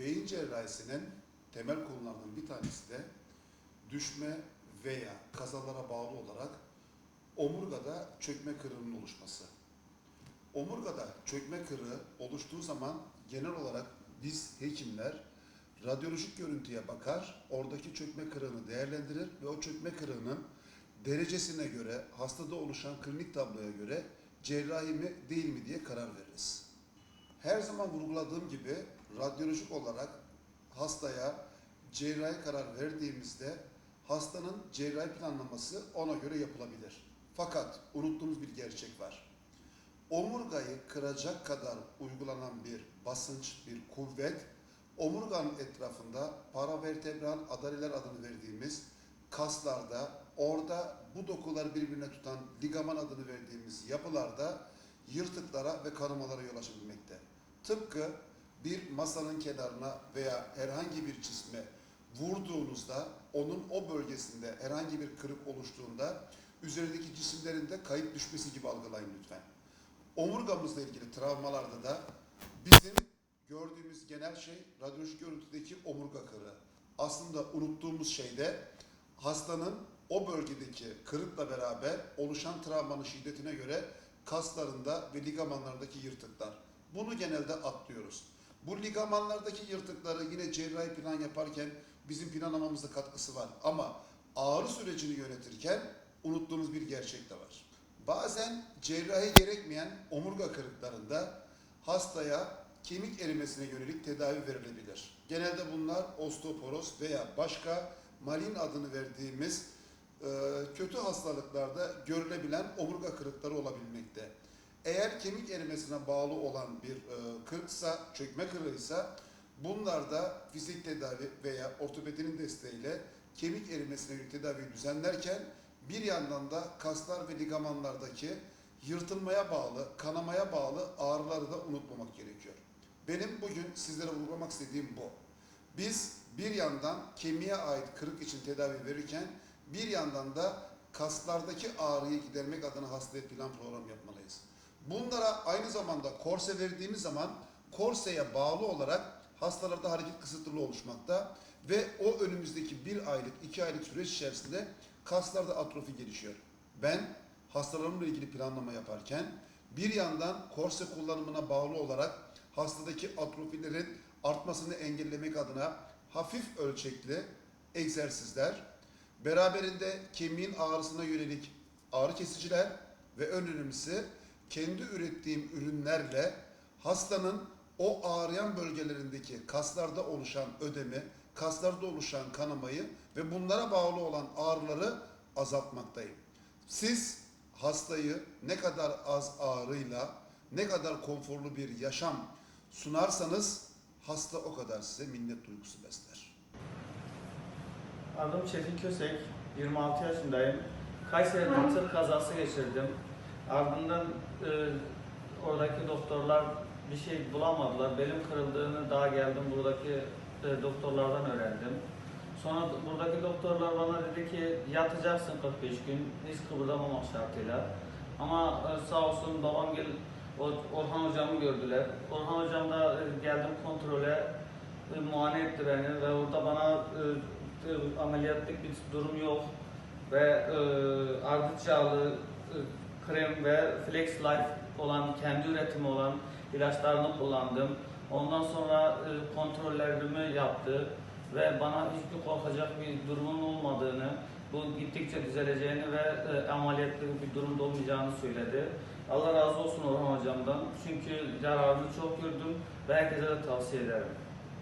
Beyin cerrahisinin temel konularından bir tanesi de düşme veya kazalara bağlı olarak omurgada çökme kırığının oluşması. Omurgada çökme kırığı oluştuğu zaman genel olarak biz hekimler radyolojik görüntüye bakar, oradaki çökme kırığını değerlendirir ve o çökme kırığının derecesine göre, hastada oluşan klinik tabloya göre cerrahi mi değil mi diye karar veririz. Her zaman vurguladığım gibi radyolojik olarak hastaya cerrahi karar verdiğimizde hastanın cerrahi planlaması ona göre yapılabilir. Fakat unuttuğumuz bir gerçek var. Omurgayı kıracak kadar uygulanan bir basınç, bir kuvvet, omurganın etrafında paravertebral adaleler adını verdiğimiz kaslarda, orada bu dokuları birbirine tutan ligaman adını verdiğimiz yapılarda yırtıklara ve kanamalara yol açabilmekte. Tıpkı bir masanın kenarına veya herhangi bir cisme vurduğunuzda onun o bölgesinde herhangi bir kırık oluştuğunda üzerindeki cisimlerin de kayıp düşmesi gibi algılayın lütfen. Omurgamızla ilgili travmalarda da bizim gördüğümüz genel şey radyolojik görüntüdeki omurga kırığı. Aslında unuttuğumuz şey de hastanın o bölgedeki kırıkla beraber oluşan travmanın şiddetine göre kaslarında ve ligamanlardaki yırtıklar. Bunu genelde atlıyoruz. Bu ligamanlardaki yırtıkları yine cerrahi plan yaparken bizim planlamamızda katkısı var. Ama ağrı sürecini yönetirken unuttuğumuz bir gerçek de var. Bazen cerrahi gerekmeyen omurga kırıklarında hastaya kemik erimesine yönelik tedavi verilebilir. Genelde bunlar osteoporoz veya başka malin adını verdiğimiz kötü hastalıklarda görülebilen omurga kırıkları olabilmekte. Eğer kemik erimesine bağlı olan bir e, kırıksa, çökme kırığıysa bunlarda fizik tedavi veya ortopedinin desteğiyle kemik erimesine yönelik tedaviyi düzenlerken bir yandan da kaslar ve ligamanlardaki yırtılmaya bağlı, kanamaya bağlı ağrıları da unutmamak gerekiyor. Benim bugün sizlere vurgulamak istediğim bu. Biz bir yandan kemiğe ait kırık için tedavi verirken bir yandan da kaslardaki ağrıyı gidermek adına hastaya plan program yapmalıyız. Bunlara aynı zamanda korse verdiğimiz zaman korseye bağlı olarak hastalarda hareket kısıtlılığı oluşmakta ve o önümüzdeki bir aylık, iki aylık süreç içerisinde kaslarda atrofi gelişiyor. Ben hastalarımla ilgili planlama yaparken bir yandan korse kullanımına bağlı olarak hastadaki atrofilerin artmasını engellemek adına hafif ölçekli egzersizler, beraberinde kemiğin ağrısına yönelik ağrı kesiciler ve en önemlisi kendi ürettiğim ürünlerle hastanın o ağrıyan bölgelerindeki kaslarda oluşan ödemi, kaslarda oluşan kanamayı ve bunlara bağlı olan ağrıları azaltmaktayım. Siz hastayı ne kadar az ağrıyla, ne kadar konforlu bir yaşam sunarsanız hasta o kadar size minnet duygusu besler. Adım Çetin Kösek, 26 yaşındayım. Kayseri'de tır kazası geçirdim. Ardından e, oradaki doktorlar bir şey bulamadılar. Belim kırıldığını daha geldim buradaki e, doktorlardan öğrendim. Sonra buradaki doktorlar bana dedi ki yatacaksın 45 gün hiç kıpırdamamak şartıyla. Ama e, sağ olsun babam gel Or- Orhan hocamı gördüler. Orhan hocam da e, geldim kontrole e, muayene etti beni ve orada bana e, e, ameliyatlık bir durum yok ve e, ardıç e, krem ve Flex Life olan kendi üretimi olan ilaçlarını kullandım. Ondan sonra e, kontrollerimi yaptı ve bana hiçbir korkacak bir durumun olmadığını, bu gittikçe düzeleceğini ve e, ameliyatlık bir durumda olmayacağını söyledi. Allah razı olsun Orhan hocamdan. Çünkü yararını çok gördüm ve herkese de tavsiye ederim.